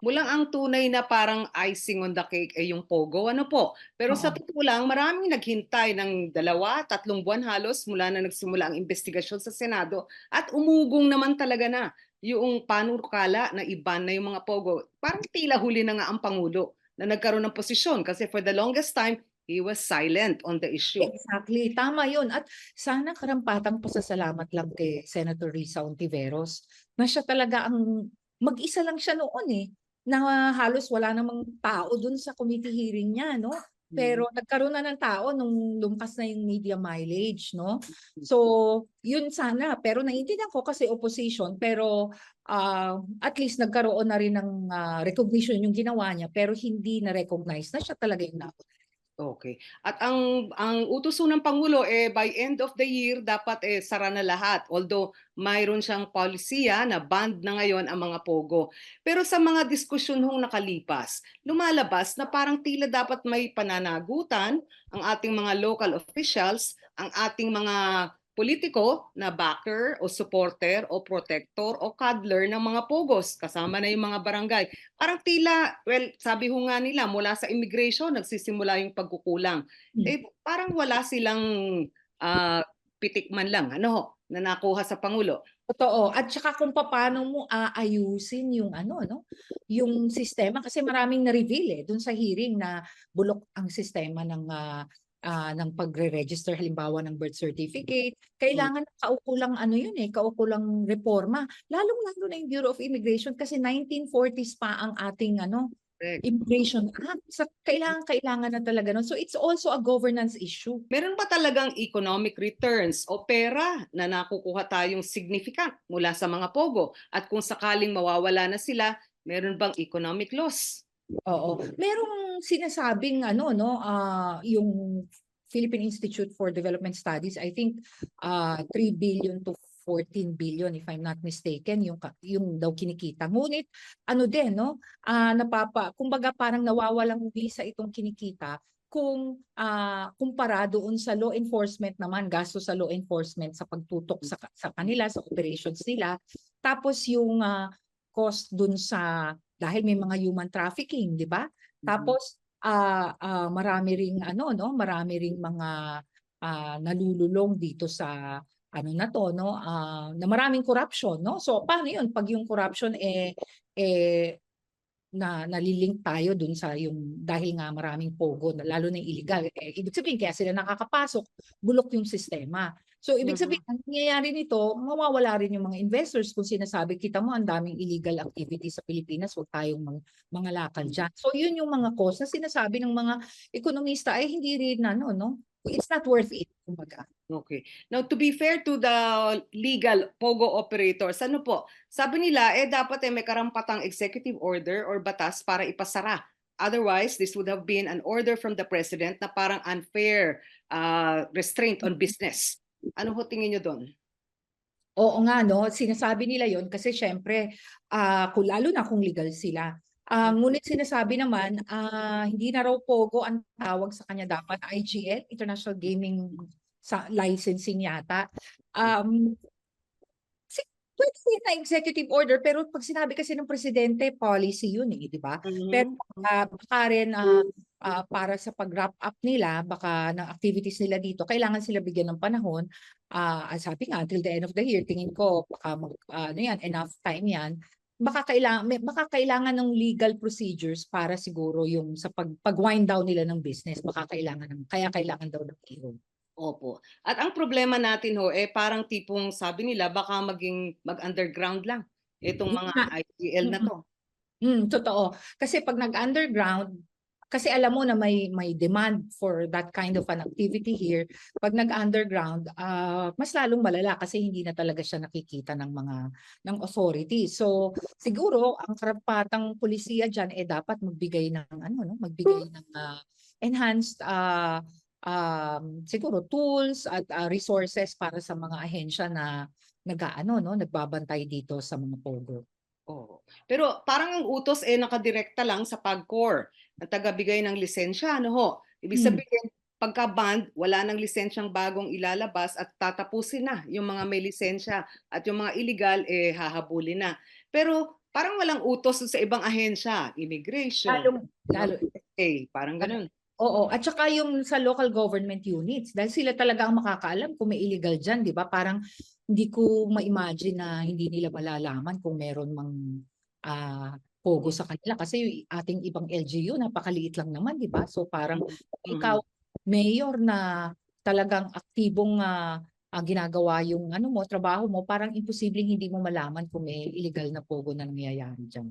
Mulang ang tunay na parang icing on the cake ay yung Pogo, ano po? Pero sa Oo. totoo lang, maraming naghintay ng dalawa, tatlong buwan halos mula na nagsimula ang investigasyon sa Senado at umugong naman talaga na yung panukala na iban na yung mga Pogo. Parang tila huli na nga ang Pangulo na nagkaroon ng posisyon kasi for the longest time, he was silent on the issue. Exactly, tama yun. At sana karampatang pasasalamat lang kay Senator Risa Ontiveros na siya talaga ang mag-isa lang siya noon eh na halos wala namang tao dun sa committee hearing niya, no? Pero nagkaroon na ng tao nung lumpas na yung media mileage, no? So, yun sana. Pero naiintindihan ko kasi opposition, pero ah, at least nagkaroon na rin ng ah, recognition yung ginawa niya, pero hindi na-recognize na siya talaga yung nauna. Okay. At ang ang utos ng Pangulo eh by end of the year dapat eh sara na lahat. Although mayroon siyang polisiya na banned na ngayon ang mga pogo. Pero sa mga diskusyon hong nakalipas, lumalabas na parang tila dapat may pananagutan ang ating mga local officials, ang ating mga politiko na backer o supporter o protector o cuddler ng mga pogos kasama na yung mga barangay parang tila, well, sabi ho nga nila, mula sa immigration, nagsisimula yung pagkukulang. Hmm. Eh, parang wala silang ah, pitik man lang, ano ho, na nakuha sa Pangulo. Totoo. At saka kung paano mo aayusin yung ano, no? Yung sistema kasi maraming na-reveal eh dun sa hearing na bulok ang sistema ng ah, ah, ng pagre-register halimbawa ng birth certificate. Kailangan kaukulang ano yun eh, kaukulang reforma. Lalong-lalo na yung Bureau of Immigration kasi 1940s pa ang ating ano, Correct. Immigration Act. So, kailangan kailangan na talaga nun. So it's also a governance issue. Meron ba talagang economic returns o pera na nakukuha tayong significant mula sa mga pogo? At kung sakaling mawawala na sila, meron bang economic loss? Oo. Merong sinasabing ano no, ah yung Philippine Institute for Development Studies, I think ah 3 billion to 14 billion if I'm not mistaken yung yung daw kinikita. Ngunit ano din no, ah napapa kumbaga parang nawawalang visa itong kinikita kung ah kumpara doon sa law enforcement naman, gasto sa law enforcement sa pagtutok sa sa kanila sa operations nila. Tapos yung ah, cost dun sa dahil may mga human trafficking, di ba? Tapos ah ah, marami ring ano no, marami ring mga ah, nalululong dito sa ano na to no, ah, na maraming corruption no. So paano 'yun pag yung corruption eh eh na nalilink tayo dun sa yung dahil nga maraming pogo na lalo na yung illegal. Eh, ibig sabihin kaya sila nakakapasok bulok yung sistema. So ibig Mhm. sabihin ang nangyayari nito mawawala rin yung mga investors. Kung sinasabi kita mo ang daming illegal activity sa Pilipinas wag tayong mga, mga lakal dyan. So yun yung mga cause na sinasabi ng mga ekonomista ay hindi rin ano no it's not worth it kumbaga Okay. Now, to be fair to the legal POGO operators, ano po, sabi nila, eh dapat eh may karampatang executive order or batas para ipasara. Otherwise, this would have been an order from the president na parang unfair uh, restraint on business. Ano ho tingin nyo doon? Oo nga no, sinasabi nila yon kasi syempre ah kung lalo na kung legal sila. Ah ngunit sinasabi naman ah hindi na raw pogo ang tawag sa kanya dapat IGL, International Gaming sa licensing yata. Um si pwede din na executive order pero pag sinabi kasi ng presidente policy yun eh, di ba? Pero ah, baka rin ah, ah, para sa pag-wrap up nila, baka ng activities nila dito, kailangan sila bigyan ng panahon. Ah, sabi nga, until the end of the year, tingin ko, baka mag, ah, ano yan, enough time yan. Baka kailangan, may, baka kailangan ng legal procedures para siguro yung sa pag, pag-wind down nila ng business, baka kailangan ng, kaya kailangan daw ng hearing. Opo. At ang problema natin ho, eh parang tipong sabi nila, baka maging mag-underground lang. Itong mga. IGL na to. Mm, totoo. Kasi pag nag-underground, kasi alam mo na may may demand for that kind of an activity here. Pag nag-underground, ah mas lalong malala kasi hindi na talaga siya nakikita ng mga ng authority. So siguro ang karapatang pulisiya diyan eh dapat magbigay ng ano no, magbigay ng ah, enhanced ah um, siguro tools at ah, resources para sa mga ahensya na nag-aano no, nagbabantay dito sa mga pogo. Oo. Pero parang ang utos eh nakadirekta lang sa PAGCOR na tagabigay ng lisensya, ano ho? Ibig Hmm. sabihin, pagka-band, wala nang lisensyang bagong ilalabas at tatapusin na yung mga may lisensya at yung mga illegal eh hahabulin na. Pero parang walang utos sa ibang ahensya, immigration, Lalo, lalo, eh, parang ganun. Oo, at saka yung sa local government units, dahil sila talaga ang makakaalam kung may illegal dyan, di ba? Parang hindi ko ma-imagine na hindi nila malalaman kung meron mang ah, pogo sa kanila. Kasi yung ating ibang LGU, napakaliit lang naman, di ba? So parang Mm. ikaw, mayor na talagang aktibong ah, ah, ginagawa yung ano mo, trabaho mo, parang imposibleng hindi mo malaman kung may illegal na pogo na nangyayari dyan.